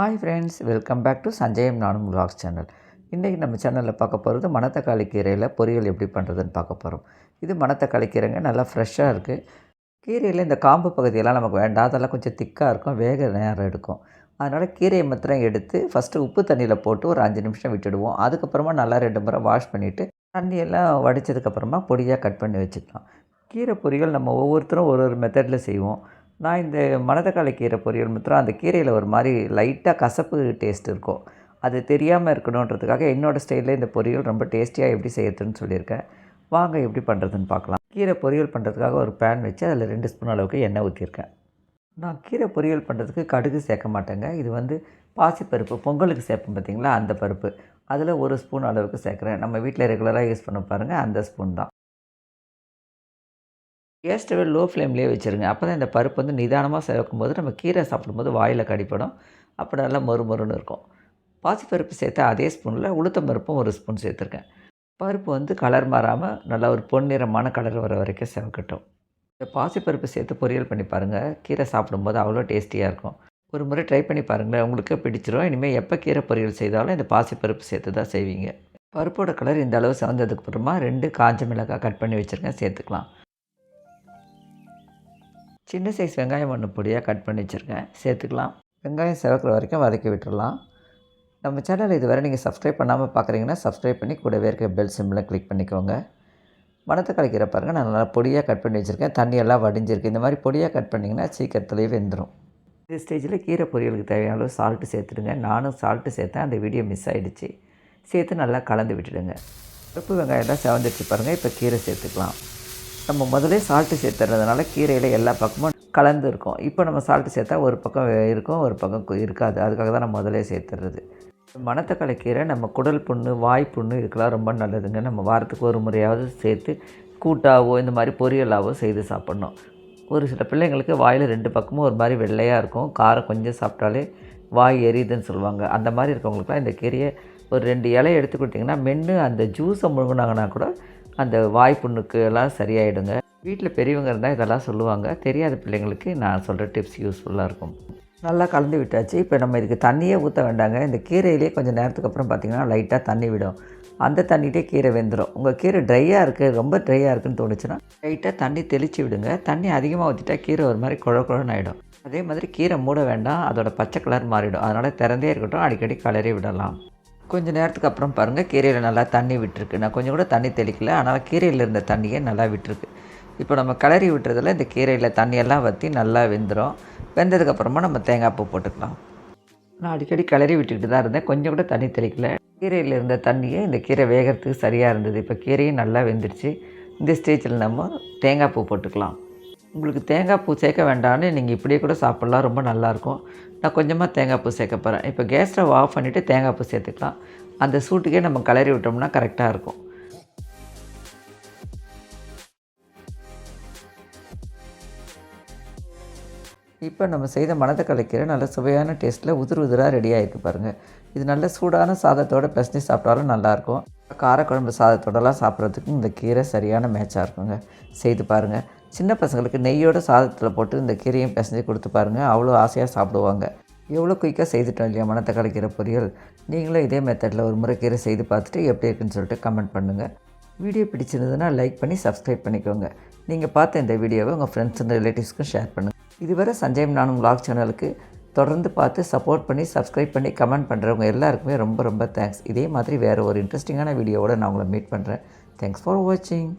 Hi friends welcome back to Sanjayam நானும் vlogs channel இன்றைக்கி நம்ம சேனலில் பார்க்க போகிறது மணத்தக்காளி கீரையில் பொரியல் எப்படி பண்ணுறதுன்னு பார்க்க போகிறோம் இது மணத்தக்காளி கீரைங்க நல்லா ஃப்ரெஷ்ஷாக இருக்குது கீரையில் இந்த காம்பு பகுதியெல்லாம் நமக்கு வேண்டாம் அதெல்லாம் கொஞ்சம் திக்காக இருக்கும் வேக நேரம் எடுக்கும். அதனால் கீரையை மாத்திரம் எடுத்து ஃபஸ்ட்டு உப்பு தண்ணியில் போட்டு ஒரு அஞ்சு நிமிஷம் விட்டுடுவோம். அதுக்கப்புறமா நல்லா ரெண்டு முறை வாஷ் பண்ணிவிட்டு தண்ணியெல்லாம் வடித்ததுக்கப்புறமா பொடியாக கட் பண்ணி வச்சுக்கலாம். கீரை பொரியல் நம்ம ஒவ்வொருத்தரும் ஒரு ஒரு மெத்தடில் செய்வோம். நான் இந்த மணத்தக்காளி கீரை பொரியல் மாத்திரம் அந்த கீரையில் ஒரு மாதிரி லைட்டாக கசப்பு டேஸ்ட் இருக்கும். அது தெரியாமல் இருக்கணுன்றதுக்காக என்னோடய ஸ்டைலில் இந்த பொரியல் ரொம்ப டேஸ்டியாக எப்படி செய்யறதுன்னு சொல்லியிருக்கேன். வாங்க எப்படி பண்ணுறதுன்னு பார்க்கலாம். கீரை பொரியல் பண்ணுறதுக்காக ஒரு பேன் வச்சு அதில் ரெண்டு ஸ்பூன் அளவுக்கு எண்ணெய் ஊற்றிருக்கேன் நான் கீரை பொரியல் பண்ணுறதுக்கு கடுகு சேர்க்க மாட்டேங்க. இது வந்து பாசிப்பருப்பு பொங்கலுக்கு சேர்ப்போம் பார்த்தீங்களா அந்த பருப்பு. அதில் ஒரு ஸ்பூன் அளவுக்கு சேர்க்குறேன். நம்ம வீட்டில் ரெகுலராக யூஸ் பண்ண பாருங்கள் அந்த ஸ்பூன் தான். கேஸ் ஸ்டவை லோ ஃப்ளேம்லேயே வச்சுருங்க. அப்போ தான் இந்த பருப்பு வந்து நிதானமாக சேர்க்கும் போது நம்ம கீரை சாப்பிடும்போது வாயில் கடிப்படும். அப்போ நல்லா மொறு மொறுன்னு இருக்கும். பாசிப்பருப்பு சேர்த்து அதே ஸ்பூனில் உளுத்தம் பருப்பும் ஒரு ஸ்பூன் சேர்த்துருக்கேன். பருப்பு வந்து கலர் மாறாமல் நல்லா ஒரு பொன்னிறமான கலர் வர வரைக்கும் செவக்கட்டும். இந்த பாசிப்பருப்பு சேர்த்து பொரியல் பண்ணி பாருங்கள். கீரை சாப்பிடும்போது அவ்வளோ டேஸ்டியாக இருக்கும். ஒரு முறை ட்ரை பண்ணி பாருங்களேன். உங்களுக்கே பிடிச்சிரும். இனிமேல் எப்போ கீரை பொரியல் செய்தாலும் இந்த பாசிப்பருப்பு சேர்த்து தான் செய்வீங்க. பருப்போட கலர் இந்த அளவு செவந்ததுக்கு அப்புறமா ரெண்டு காஞ்ச மிளகாய் கட் பண்ணி வச்சுருக்கேன். சேர்த்துக்கலாம். சின்ன சைஸ் வெங்காயம் ஒன்று பொடியாக கட் பண்ணி வச்சுருக்கேன். சேர்த்துக்கலாம். வெங்காயம் செவக்கிற வரைக்கும் வதக்கி விட்டுடலாம் நம்ம சேனல் இதுவரை நீங்கள் சப்ஸ்கிரைப் பண்ணாமல் பார்க்குறீங்கன்னா சப்ஸ்கிரைப் பண்ணி கூடவே இருக்க பெல் சிம்பிளை கிளிக் பண்ணிக்கோங்க. மணத்தை கலைக்கிற பாருங்கள் நான் நல்லா பொடியாக கட் பண்ணி வச்சுருக்கேன். தண்ணியெல்லாம் வடிஞ்சிருக்கு. இந்த மாதிரி பொடியாக கட் பண்ணிங்கன்னா சீக்கிரத்துலேயே வெந்துடும் இந்த ஸ்டேஜில் கீரை பொரியலுக்கு தேவையான அளவு சால்ட்டு சேர்த்துடுங்க. நானும் சால்ட்டு சேர்த்தேன். அந்த வீடியோ மிஸ் ஆகிடுச்சு சேர்த்து நல்லா கலந்து விட்டுடுங்க. உப்பு வெங்காயம் தான் செவந்துட்டு பாருங்கள் இப்போ கீரை சேர்த்துக்கலாம். நம்ம முதலே சால்ட்டு சேர்த்துறதுனால கீரையில் எல்லா பக்கமும் கலந்து இருக்கும் இப்போ நம்ம சால்ட்டு சேர்த்தா ஒரு பக்கம் இருக்கும் ஒரு பக்கம் இருக்காது. அதுக்காக தான் நம்ம முதலே சேர்த்துறது. மணத்தக்காளி கீரை நம்ம குடல் புண்ணு வாய் புண்ணு இதுக்கெல்லாம் ரொம்ப நல்லதுங்க. நம்ம வாரத்துக்கு ஒரு முறையாவது சேர்த்து கூட்டாவோ இந்த மாதிரி பொரியலாவோ செய்து சாப்பிட்ணும். ஒரு சில பிள்ளைங்களுக்கு வாயில் ரெண்டு பக்கமும் ஒரு மாதிரி வெள்ளையாக இருக்கும். காரம் கொஞ்சம் சாப்பிட்டாலே வாய் எரியுதுன்னு சொல்லுவாங்க. அந்த மாதிரி இருக்கவங்களுக்குலாம் இந்த கீரையை ஒரு ரெண்டு இலையை எடுத்து கொடுத்தீங்கன்னா மென்று அந்த ஜூஸை முழுங்கினாங்கன்னா கூட அந்த வாய் புண்ணுக்கு எல்லாம் சரியாயிடுங்க. வீட்டில் பெரியவங்க இருந்தால் இதெல்லாம் சொல்லுவாங்க. தெரியாத பிள்ளைங்களுக்கு நான் சொல்கிற டிப்ஸ் யூஸ்ஃபுல்லாக இருக்கும். நல்லா கலந்து விட்டாச்சு. இப்போ நம்ம இதுக்கு தண்ணியே ஊற்ற வேண்டாங்க. இந்த கீரையிலே கொஞ்சம் நேரத்துக்கு அப்புறம் பார்த்திங்கன்னா லைட்டாக தண்ணி விடும். அந்த தண்ணிகிட்டே கீரை வெந்துடும் உங்கள் கீரை ட்ரையாக இருக்குது ரொம்ப ட்ரையாக இருக்குதுன்னு தோணுச்சுன்னா லைட்டாக தண்ணி தெளித்து விடுங்க. தண்ணி அதிகமாக ஊற்றிட்டா கீரை ஒரு மாதிரி குழ குழன்னு ஆகிடும் அதே மாதிரி கீரை மூட வேண்டாம். அதோடய பச்சை கலர் மாறிடும். அதனால் திறந்தே இருக்கட்டும். அடிக்கடி கலரி விடலாம். கொஞ்சம் நேரத்துக்கு அப்புறம் பாருங்கள் கீரையில் நல்லா தண்ணி விட்டுருக்கு. நான் கொஞ்சம் கூட தண்ணி தெளிக்கல ஆனால் கீரையில் இருந்த தண்ணியே நல்லா விட்டுருக்கு. இப்போ நம்ம கிளறி விட்டுறதில் இந்த கீரையில் தண்ணியெல்லாம் வற்றி நல்லா வெந்துடும் வெந்ததுக்கப்புறமா நம்ம தேங்காய் பூ போட்டுக்கலாம். நான் அடிக்கடி கிளறி விட்டுக்கிட்டு தான் இருந்தேன் கொஞ்சம் கூட தண்ணி தெளிக்கல. கீரையில் இருந்த தண்ணியே இந்த கீரை வேகிறதுக்கு சரியாக இருந்தது. இப்போ கீரையும் நல்லா வெந்துருச்சு இந்த ஸ்டேஜில் நம்ம தேங்காய் பூ போட்டுக்கலாம். உங்களுக்கு தேங்காய் பூ சேர்க்க வேண்டாம்னு நீங்கள் இப்படியே கூட சாப்பிட்லாம். ரொம்ப நல்லாயிருக்கும். நான் கொஞ்சமாக தேங்காய் பூ சேர்க்க போகிறேன் இப்போ கேஸ் ஸ்டவ் ஆஃப் பண்ணிவிட்டு தேங்காய் பூ சேர்த்துக்கலாம். அந்த சூட்டுக்கே நம்ம கலரி விட்டோம்னா கரெக்டாக இருக்கும். இப்போ நம்ம செய்த மணத்தக்காளி கீரை நல்ல சுவையான டேஸ்ட்டில் உதிர் உதிராக ரெடி ஆகிருக்கு பாருங்கள் இது நல்ல சூடான சாதத்தோட பிசைஞ்சு சாப்பிட்டாலும் நல்லாயிருக்கும். காரக்குழம்பு சாதத்தோடலாம் சாப்பிட்றதுக்கு இந்த கீரை சரியான மேட்சாக இருக்குங்க. செய்து பாருங்கள் சின்ன பசங்களுக்கு நெய்யோட சாதத்தில் போட்டு இந்த கீரையும் பிசைஞ்சு கொடுத்து பாருங்கள் அவ்வளோ ஆசையாக சாப்பிடுவாங்க. எவ்வளோ குயிக்காக செய்துட்டோம் இல்லையா? மணத்தக்காளி கீரை பொரியல். நீங்களும் இதே மெத்தடில் ஒரு முறை கீரை செய்து பார்த்துட்டு எப்படி இருக்குன்னு சொல்லிட்டு கமெண்ட் பண்ணுங்கள் வீடியோ பிடிச்சிருந்ததுன்னா லைக் பண்ணி சப்ஸ்கிரைப் பண்ணிக்கோங்க. நீங்கள் பார்த்த இந்த வீடியோவை உங்கள் ஃப்ரெண்ட்ஸ் அண்ட் ரிலேட்டிவ்ஸ்க்கும் ஷேர் பண்ணுங்கள் இதுவரை சஞ்சயம் நானும் vlog சேனலுக்கு தொடர்ந்து பார்த்து சப்போர்ட் பண்ணி சப்ஸ்கிரைப் பண்ணி கமெண்ட் பண்ணுறவங்க எல்லாருக்குமே ரொம்ப ரொம்ப தேங்க்ஸ் இதே மாதிரி வேறு ஒரு இன்ட்ரெஸ்டிங்கான வீடியோவோட நான் உங்களை மீட் பண்ணுறேன் தேங்க்ஸ் ஃபார் வாட்சிங்